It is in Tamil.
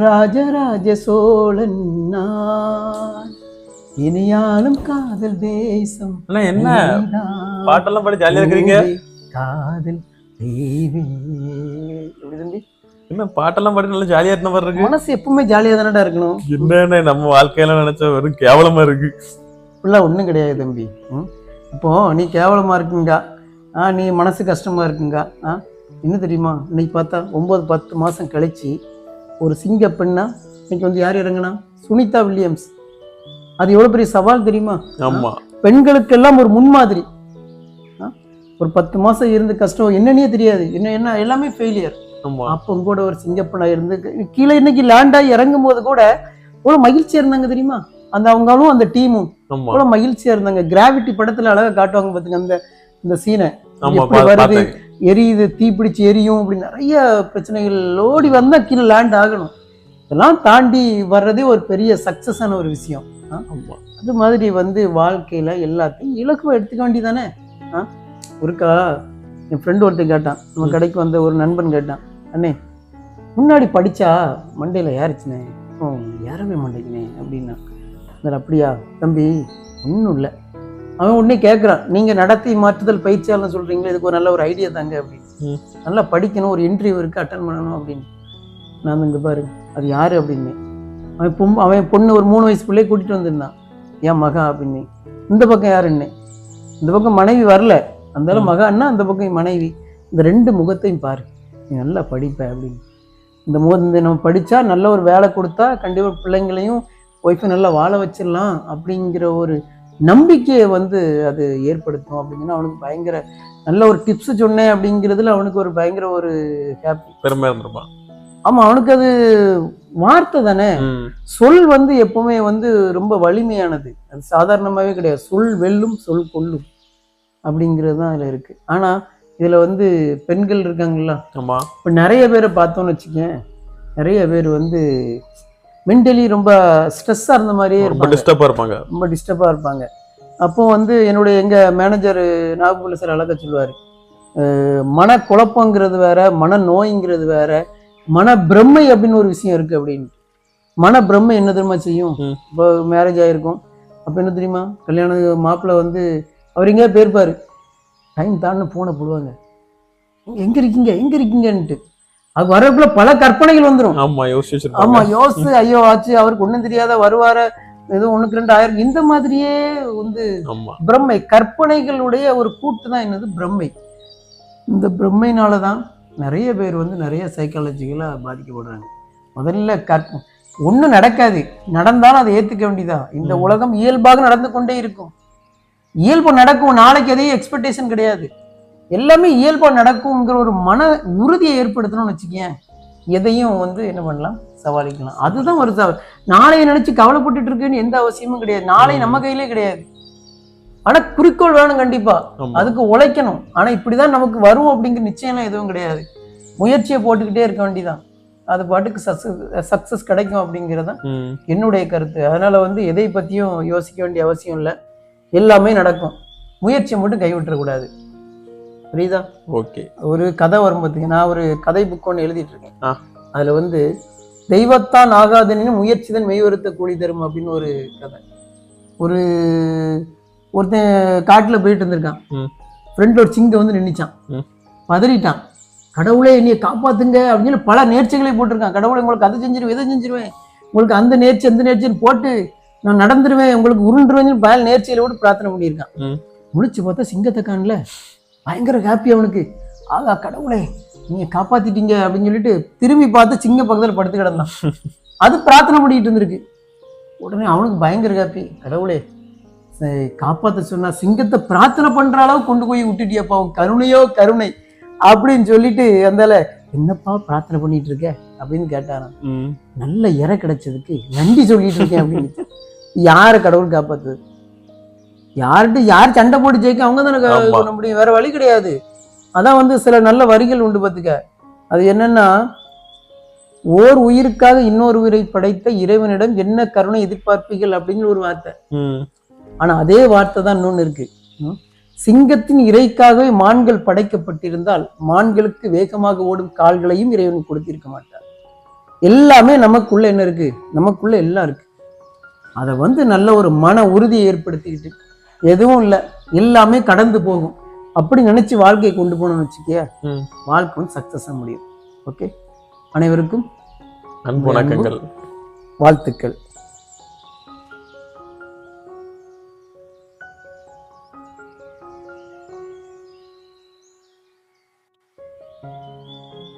ராஜராஜ சோழன் நான் இனியாலும் காதல் தேசம் என்ன? பாட்டெல்லாம் பாடி ஜாலியா இருக்கிறீங்க? காதல் என்ன பாட்டெல்லாம் பாடி நல்லா ஜாலியா இருந்த மாதிரி இருக்கு? மனசு எப்பவுமே ஜாலியா தானடா இருக்கணும்? என்னன்னு நம்ம வாழ்க்கையில நினைச்சா வெறும் கேவலமா இருக்கு. இப்படிலாம் ஒன்றும் கிடையாது தம்பி. ம்? இப்போ நீ கேவலமா இருக்குங்க. ஆ நீ மனசு கஷ்டமா இருக்குங்க. ஆ என்ன தெரியுமா? இன்னைக்கு பார்த்தா ஒன்பது பத்து மாசம் கழிச்சு ஒரு சிங்க பெண்ணா இன்னைக்கு வந்து யார் இறங்குனா? சுனிதா வில்லியம்ஸ். அது எவ்வளோ பெரிய சவால் தெரியுமா? ஆமா. பெண்களுக்கெல்லாம் ஒரு முன்மாதிரி. ஆ? ஒரு பத்து மாசம் இருந்து கஷ்டம். என்னன்னே தெரியாது. என்ன என்ன எல்லாமே ஃபெயிலியர் அப்போ கூட ஒரு சிங்கப்பெண்ணா இருந்து கீழே இன்னைக்கு லேண்ட் ஆகி இறங்கும் போது கூட எவ்வளோ மகிழ்ச்சியா இருந்தாங்க தெரியுமா? அந்த அவங்களும் அந்த டீமும் அவ்வளோ மகிழ்ச்சியா இருந்தாங்க. கிராவிட்டி படத்துல அழகா காட்டுவாங்க பாத்துங்க அந்த இந்த சீனை வருது? எரியுது தீப்பிடிச்சு எரியும் அப்படி நிறைய பிரச்சனைகள் ஓடி வந்தா கீழே லேண்ட் ஆகணும். இதெல்லாம் தாண்டி வர்றதே ஒரு பெரிய சக்சஸான ஒரு விஷயம். அது மாதிரி வந்து வாழ்க்கையில எல்லாத்தையும் இலக்குவா எடுத்துக்க வேண்டியதானே? ஒருக்கா என் ஃப்ரெண்டு ஒருத்தன் கேட்டான். நம்ம. கடைக்கு வந்த ஒரு நண்பன் கேட்டான். அண்ணே முன்னாடி படிச்சா மண்டையில ஏறிச்சுனே ஏறவே மாட்டேங்குனே அப்படின்னா அதில் அப்படியா? தம்பி ஒன்றும் இல்லை. அவன் உடனே கேட்குறான் நீங்கள் நடத்தி மாற்றுதல் பயிற்சியாளர்னு சொல்கிறீங்களே இதுக்கு ஒரு நல்ல ஒரு ஐடியா தாங்க அப்படின்னு. நல்லா படிக்கணும் ஒரு இன்டர்வியூ இருக்கு அட்டன் பண்ணணும் அப்படின்னு. நான் இங்கே பாரு அது யாரு அப்படின்னு. அவன் பொம் அவன் பொண்ணு ஒரு மூணு வயசு பிள்ளைய கூட்டிட்டு வந்திருந்தான். என் மகா அப்படின்னு. இந்த பக்கம் யாருன்னு இந்த பக்கம் மனைவி வரல. அந்த ம். மகான்னா அந்த பக்கம் மனைவி. இந்த ரெண்டு முகத்தையும் பாரு. நீ நல்லா படிப்ப அப்படின்னு. இந்த முக இந்த நம்ம படித்தா நல்ல ஒரு வேலை கொடுத்தா கண்டிப்பாக பிள்ளைங்களையும் ஒய்ஃபை நல்லா வாழ வச்சிடலாம் அப்படிங்கிற ஒரு நம்பிக்கையை வந்து அது ஏற்படுத்தும் அப்படிங்கன்னா அவனுக்கு பயங்கர நல்ல ஒரு டிப்ஸ் சொன்னேன் அப்படிங்கிறதுல அவனுக்கு ஒரு பயங்கர ஒரு ஹாப்பி பெருமையா இருந்திருப்பான் ஆமா அவனுக்கு அது வார்த்தை தானே. சொல் வந்து எப்பவுமே வந்து ரொம்ப வலிமையானது. அது சாதாரணமாகவே கிடையாது. சொல் வெல்லும் சொல் கொல்லும் அப்படிங்கிறது தான் அதில் இருக்கு. ஆனா இதுல வந்து பெண்கள் இருக்காங்களா ஆமா. இப்போ நிறைய பேரை பார்த்தோம்னு வச்சுக்கேன். நிறைய பேர் வந்து மென்டலி ரொம்ப ஸ்ட்ரெஸ்ஸாக இருந்த மாதிரியே ரொம்ப இருப்பாங்க. டிஸ்டர்பா இருப்பாங்க. ரொம்ப டிஸ்டர்பாக இருப்பாங்க. அப்போ வந்து என்னுடைய எங்கள் மேனேஜர் நாகபுல சார் அழகா சொல்லுவார். மனக்குழப்பங்கிறது வேற மன நோய்ங்கிறது வேற மன பிரம்மை அப்படின்னு ஒரு விஷயம் இருக்கு அப்படின்னு. மன பிரம்மை என்ன தெரியுமா செய்யும். இப்போ மேரேஜ் ஆயிருக்கும். அப்போ என்ன தெரியுமா? கல்யாண மாப்பிள்ளை வந்து அவர் எங்கேயா போயிருப்பாரு. டைம் தான்னு போனை போடுவாங்க. எங்க இருக்கீங்க? எங்க இருக்கீங்கன்ட்டு அது வரக்குள்ள பல கற்பனைகள் வந்துடும் ஆமா யோசிச்சு ஆமா யோசிச்சு ஐயோ ஆச்சு அவருக்கு ஒண்ணும் தெரியாத வருவார ஏதோ ஒண்ணுக்கு ரெண்டு ஆயிரம். இந்த மாதிரியே வந்து பிரம்மை கற்பனைகளுடைய ஒரு கூட்டு தான் என்னது? பிரம்மை. இந்த பிரம்மைனால தான் நிறைய பேர் வந்து நிறைய சைக்காலஜிக்கலாக பாதிக்கப்படுறாங்க. முதல்ல கற்ப ஒன்றும் நடக்காது. நடந்தாலும் அதை ஏற்றுக்க வேண்டியதா இந்த. உலகம் இயல்பாக நடந்து கொண்டே இருக்கும். இயல்பு நடக்கும். நாளைக்கு எதையும் எக்ஸ்பெக்டேஷன் கிடையாது. எல்லாமே இயல்பா நடக்குங்கிற ஒரு மன உறுதியை ஏற்படுத்தணும்னு வச்சுக்கேன் எதையும் வந்து என்ன பண்ணலாம்? சவாலிக்கலாம். அதுதான் ஒரு சவால். நாளைய நினைச்சு கவலைப்பட்டுட்டு இருக்குன்னு எந்த அவசியமும் கிடையாது. நாளை. நம்ம கையிலே கிடையாது. ஆனா குறிக்கோள் வேணும் கண்டிப்பா. அதுக்கு உழைக்கணும். ஆனா இப்படிதான் நமக்கு வரும் அப்படிங்கிற நிச்சயம்லாம் எதுவும் கிடையாது. முயற்சியை போட்டுக்கிட்டே இருக்க வேண்டியதான் அது பாட்டுக்கு சக்சஸ் கிடைக்கும் அப்படிங்கிறதான் ம். என்னுடைய கருத்து. அதனால வந்து எதை பத்தியும் யோசிக்க வேண்டிய அவசியம் இல்லை. எல்லாமே நடக்கும். முயற்சியை மட்டும் கைவிட்டுறக்கூடாது. புரியுதா? ஓகே. ஒரு கதை வரும் பார்த்துங்க நான் ஒரு கதை புக் ஒன்று எழுதிட்டு இருக்கேன். அதுல வந்து தெய்வத்தான் ஆகாதனின் முயற்சிதான் மெய்வருத்த கூலி தரும் அப்படின்னு ஒரு கதை. ஒரு ஒருத்தன் காட்டுல போயிட்டு இருந்திருக்கான். ஃப்ரெண்ட்ல ஒரு சிங்க வந்து நின்னுச்சான். ம். பதறிட்டான். கடவுளே என்னைய காப்பாத்துங்க அப்படின்னு பல நேர்ச்சிகளை போட்டிருக்கான். கடவுளை உங்களுக்கு அதை செஞ்சிருவேன் இதை செஞ்சிருவேன்? உங்களுக்கு அந்த நேர்ச்சி அந்த நேர்ச்சின்னு போட்டு நான் நடந்துருவேன் உங்களுக்கு உருண்டுருவேன் பயல் நேர்ச்சியில கூட பிரார்த்தனை பண்ணியிருக்கான். ம். முழிச்சு பார்த்தா சிங்கத்தை காணல. பயங்கர ஹாப்பி அவனுக்கு. ஆகா கடவுளே நீங்க காப்பாத்திட்டீங்க அப்படின்னு சொல்லிட்டு திரும்பி பார்த்து சிங்க பக்கத்துல படுத்து கிடந்தான். அது பிரார்த்தனை பண்ணிட்டு இருந்திருக்கு. உடனே அவனுக்கு பயங்கர ஹாப்பி கடவுளே காப்பாத்த சொன்னா சிங்கத்தை பிரார்த்தனை பண்ற அளவுக்கு கொண்டு போய் விட்டுட்டியப்பா உன் கருணையோ கருணை அப்படின்னு சொல்லிட்டு அந்தால என்னப்பா பிரார்த்தனை பண்ணிட்டு இருக்க? அப்படின்னு கேட்டாராம். நல்ல இறை கிடைச்சதுக்கு நன்றி சொல்லிட்டு இருக்கேன் அப்படின்னு. யாரை கடவுள் காப்பாத்துது யார்கிட்ட யார் சண்டை போட்டு ஜெயிக்க அவங்க தானே. பண்ண முடியும். வேற வழி கிடையாது. அதான் வந்து சில நல்ல வரிகள் உண்டு பார்த்துக்க. அது என்னன்னா ஓர் உயிருக்காக இன்னொரு உயிரை படைத்த இறைவனிடம் என்ன கருணை எதிர்பார்ப்பீர்கள் அப்படின்னு ஒரு வார்த்தை. ஆனா அதே வார்த்தை தான் இன்னொன்னு இருக்கு? சிங்கத்தின் இறைக்காகவே மான்கள் படைக்கப்பட்டிருந்தால் மான்களுக்கு வேகமாக ஓடும் கால்களையும் இறைவன் கொடுத்திருக்க மாட்டார். எல்லாமே நமக்குள்ள என்ன இருக்கு? நமக்குள்ள எல்லாம் இருக்கு. அதை வந்து நல்ல ஒரு மன உறுதியை ஏற்படுத்திக்கிட்டு எதுவும் இல்லை. எல்லாமே கடந்து போகும். அப்படி நினைச்சு வாழ்க்கையை கொண்டு போனோம்னு வச்சுக்கிய. வாழ்க்கை வந்து சக்சஸா முடியும். ஓகே அனைவருக்கும் அன்பு வணக்கங்கள். வாழ்த்துக்கள்.